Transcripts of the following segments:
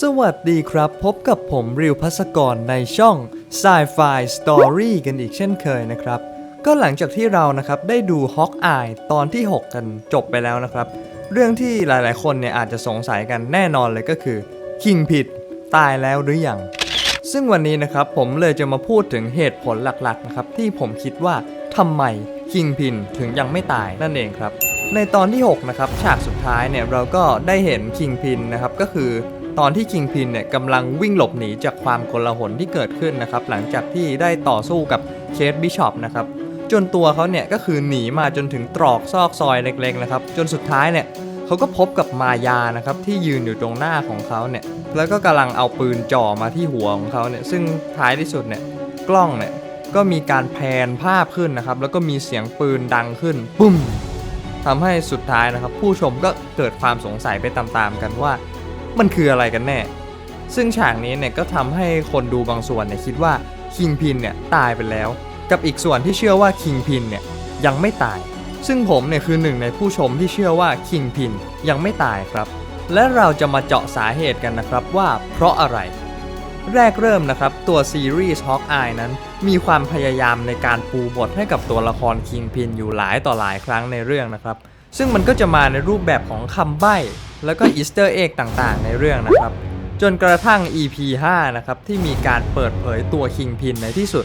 สวัสดีครับ พบกับผมริวพัสกรในช่อง Sci-Fi Story กันอีกเช่นเคยนะครับ ก็หลังจากที่เรานะครับได้ดู Hawkeye ตอนที่ 6 กันจบไปแล้วนะครับ เรื่องที่หลายๆ คนเนี่ยอาจจะสงสัยกันแน่นอนเลยก็คือ King ผิดตายแล้วหรือยัง ซึ่งวันนี้นะครับผมเลยจะมาพูดถึงเหตุผลหลักๆนะครับที่ผมคิดว่าทำไมคิงพินถึงยังไม่ตายนั่นเองครับในตอนที่ 6 นะครับ ฉากสุดท้ายเนี่ยเราก็ได้เห็นคิงพินนะครับ ก็คือ ตอนที่คิงพินเนี่ยกำลังวิ่งหลบหนีจากความโกลาหลที่เกิดขึ้นนะครับ หลังจากที่ได้ต่อสู้กับเคสบิชอปนะครับจนตัวเขาเนี่ยก็คือหนีมาจนถึงตรอกซอกซอยเล็กๆนะครับ จนสุดท้ายเนี่ยเขาก็พบกับมายานะครับที่ยืนอยู่ตรงหน้าของเขาเนี่ยแล้วก็กำลังเอาปืนจ่อมาที่หัวของเขาเนี่ยซึ่งท้ายที่สุดเนี่ยกล้องเนี่ยก็มีการแพนภาพขึ้นนะครับ แล้วก็มีเสียงปืนดังขึ้นปุ้มทำให้สุดท้ายนะครับ ผู้ชมก็เกิดความสงสัยไปตามๆกันว่า มันคืออะไรกันแน่ ซึ่งฉากนี้เนี่ยก็ทำให้คนดูบางส่วนเนี่ยคิดว่าคิงพินเนี่ยตายไปแล้ว กับอีกส่วนที่เชื่อว่าคิงพินเนี่ยยังไม่ตาย ซึ่งผมเนี่ยคือหนึ่งในผู้ชมที่เชื่อว่าคิงพินยังไม่ตายครับ และเราจะมาเจาะสาเหตุกันนะครับว่าเพราะอะไร แรกเริ่มนะครับตัวซีรีส์ Hawkeye นั้นมีความพยายามในการปูบทให้กับตัวละครคิงพินอยู่หลายต่อหลายครั้งในเรื่องนะครับ ซึ่งมันก็จะมาในรูปแบบของคำใบ้ แล้วก็อีสเตอร์เอ็กต่างๆ ในเรื่องนะครับ จนกระทั่ง EP 5 นะครับ ที่มีการเปิดเผยตัวคิงพินในที่สุด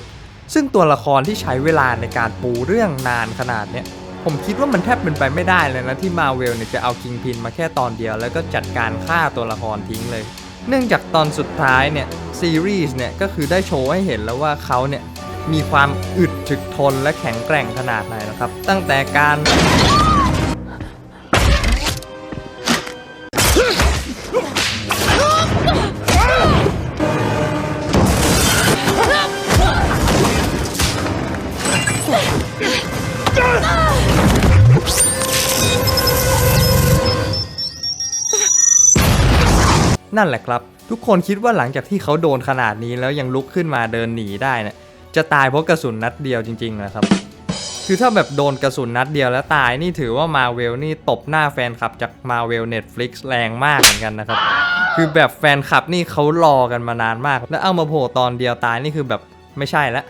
ซึ่งตัวละครที่ใช้เวลาในการปูเรื่องนานขนาดเนี้ยผมคิดว่ามันแทบเป็นไปไม่ได้เลยนะที่มาเวลเนี่ยจะเอาคิงพินมาแค่ตอนเดียว แล้วก็จัดการฆ่าตัวละครทิ้งเลย เนื่องจากตอนสุดท้ายเนี่ยซีรีส์เนี่ยก็คือได้โชว์ให้เห็นแล้วว่าเขาเนี่ยมีความอึดถึกทนและแข็งแกร่งขนาดไหนนะครับ ตั้งแต่การ นั่นแหละครับ ทุกคนคิดว่าหลังจากที่เขาโดนขนาดนี้แล้วยังลุกขึ้นมาเดินหนีได้เนี่ยจะตายเพราะกระสุนนัดเดียวจริงๆนะครับ คือถ้าแบบโดนกระสุนนัดเดียวแล้วตายนี่ถือว่ามาเวลนี่ตบหน้าแฟนคลับจากมาเวล Netflix แรงมากเหมือนกันนะครับ คือแบบแฟนคลับนี่เขารอกันมานานมาก แล้วเอามาโผล่ตอนเดียวตายนี่คือแบบไม่ใช่ละ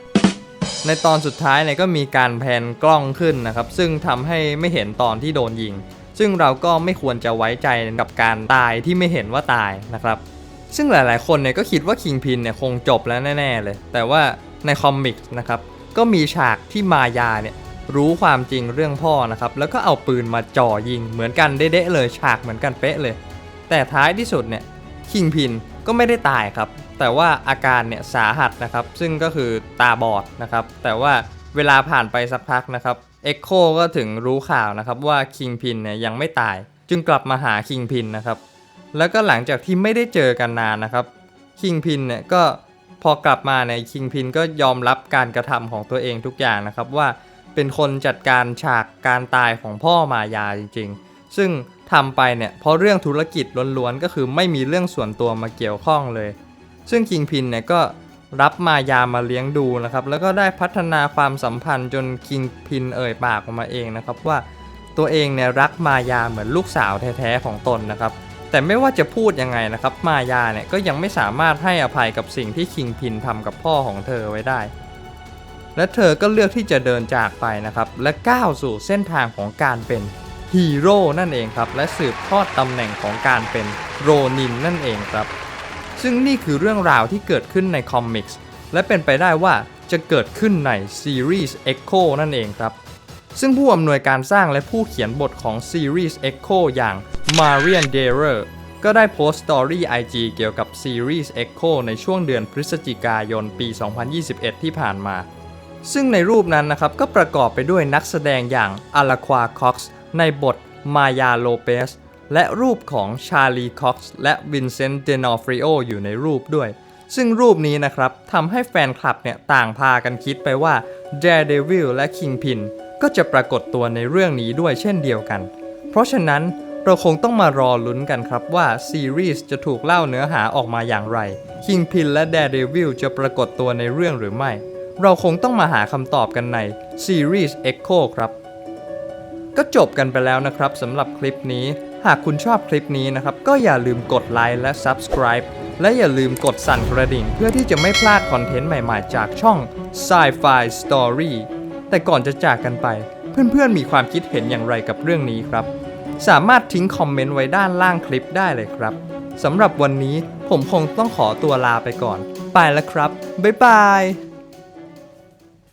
ในตอนสุดท้ายเนี่ยก็มีการแพนกล้องขึ้นนะครับ ซึ่งทำให้ไม่เห็นตอนที่โดนยิง ซึ่งเราก็ไม่ควรจะไว้ใจกับการตายที่ไม่เห็นว่าตายนะครับ ซึ่งหลายๆ คนเนี่ยก็คิดว่าคิงพินเนี่ยคงจบแล้วแน่ๆเลย แต่ว่าในคอมิกนะครับก็มีฉากที่มายาเนี่ยรู้ความจริงเรื่องพ่อนะครับ แล้วก็เอาปืนมาจ่อยิงเหมือนกันเด๊ะเลยฉากเหมือนกันเป๊ะเลย แต่ท้ายที่สุดเนี่ยคิงพินก็ไม่ได้ตายครับ แต่ว่าอาการเนี่ยสาหัสนะครับ ซึ่งก็คือตาบอดนะครับ แต่ว่าเวลาผ่านไปสักพักนะครับ เอ็กโคก็ถึงรู้ข่าวนะครับว่าคิงพินเนี่ยยังไม่ตาย จึงกลับมาหาคิงพินนะครับ แล้วก็หลังจากที่ไม่ได้เจอกันนานนะครับคิงพินเนี่ยก็พอกลับมาในคิงพินก็ยอมรับการกระทำของตัวเองทุกอย่างนะครับว่าเป็นคนจัดการฉากการตายของพ่อมายาจริง ๆ ซึ่งทำไปเนี่ยเพราะเรื่องธุรกิจล้วนๆก็คือไม่มีเรื่องส่วนตัวมาเกี่ยวข้องเลย ซึ่งคิงพินเนี่ยก็ รับมายามาเลี้ยงดูนะครับ แล้วก็ได้พัฒนาความสัมพันธ์จนคิงพินเอ่ยปากออกมาเองนะครับว่าตัวเองเนี่ยรักมายาเหมือนลูกสาวแท้ๆของตนนะครับ แต่ไม่ว่าจะพูดยังไงนะครับ มายาเนี่ยก็ยังไม่สามารถให้อภัยกับสิ่งที่คิงพินทำกับพ่อของเธอไว้ได้ และเธอก็เลือกที่จะเดินจากไปนะครับ และก้าวสู่เส้นทางของการเป็นฮีโร่นั่นเองครับ และสืบทอดตำแหน่งของการเป็นโรนินนั่นเองครับ ซึ่งนี่คือเรื่องราวที่เกิดขึ้นในคอมิกส์และเป็นไปได้ว่าจะเกิดขึ้นในซีรีส์ Echo นั่นเองครับ ซึ่งผู้อำนวยการสร้างและผู้เขียนบทของซีรีส์ Echo อย่าง Marian d e r e r ก็ได้โพสต์สตอรี่ IG เกี่ยวกับซีรีส์ Echo ในช่วงเดือนพฤศจิกายนปี 2021 ที่ผ่านมา ซึ่งในรูปนั้นนะครับ ก็ประกอบไปด้วยนักแสดงอย่างอลาควาคอกซ์ในบทมายาโลเปส และรูปของชาลีคอกซ์และวินเซนต์เดนอฟริโออยู่ในรูปด้วย ซึ่งรูปนี้นะครับทำให้แฟนคลับเนี่ยต่างพากันคิดไปว่า Daredevil และ Kingpin ก็จะปรากฏตัวในเรื่องนี้ด้วยเช่นเดียวกัน เพราะฉะนั้นเราคงต้องมารอลุ้นกันครับว่าซีรีส์จะถูกเล่าเนื้อหาออกมาอย่างไร Kingpin และ Daredevil จะปรากฏตัวในเรื่องหรือไม่ เราคงต้องมาหาคำตอบกันในซีรีส์ Echo ครับ ก็จบกันไปแล้วนะครับสำหรับคลิปนี้ หากคุณชอบคลิปนี้นะครับ ก็อย่าลืมกดไลค์และ Subscribe และอย่าลืมกดสั่นกระดิ่งเพื่อที่จะไม่พลาดคอนเทนต์ใหม่ ๆ จากช่อง Sci-Fi Story แต่ก่อนจะจากกันไป เพื่อนๆมีความคิดเห็นอย่างไรกับเรื่องนี้ครับ สามารถทิ้งคอมเมนต์ไว้ด้านล่างคลิปได้เลยครับสำหรับวันนี้ผมคงต้องขอตัวลาไปก่อน ไปแล้วครับ บ๊ายบาย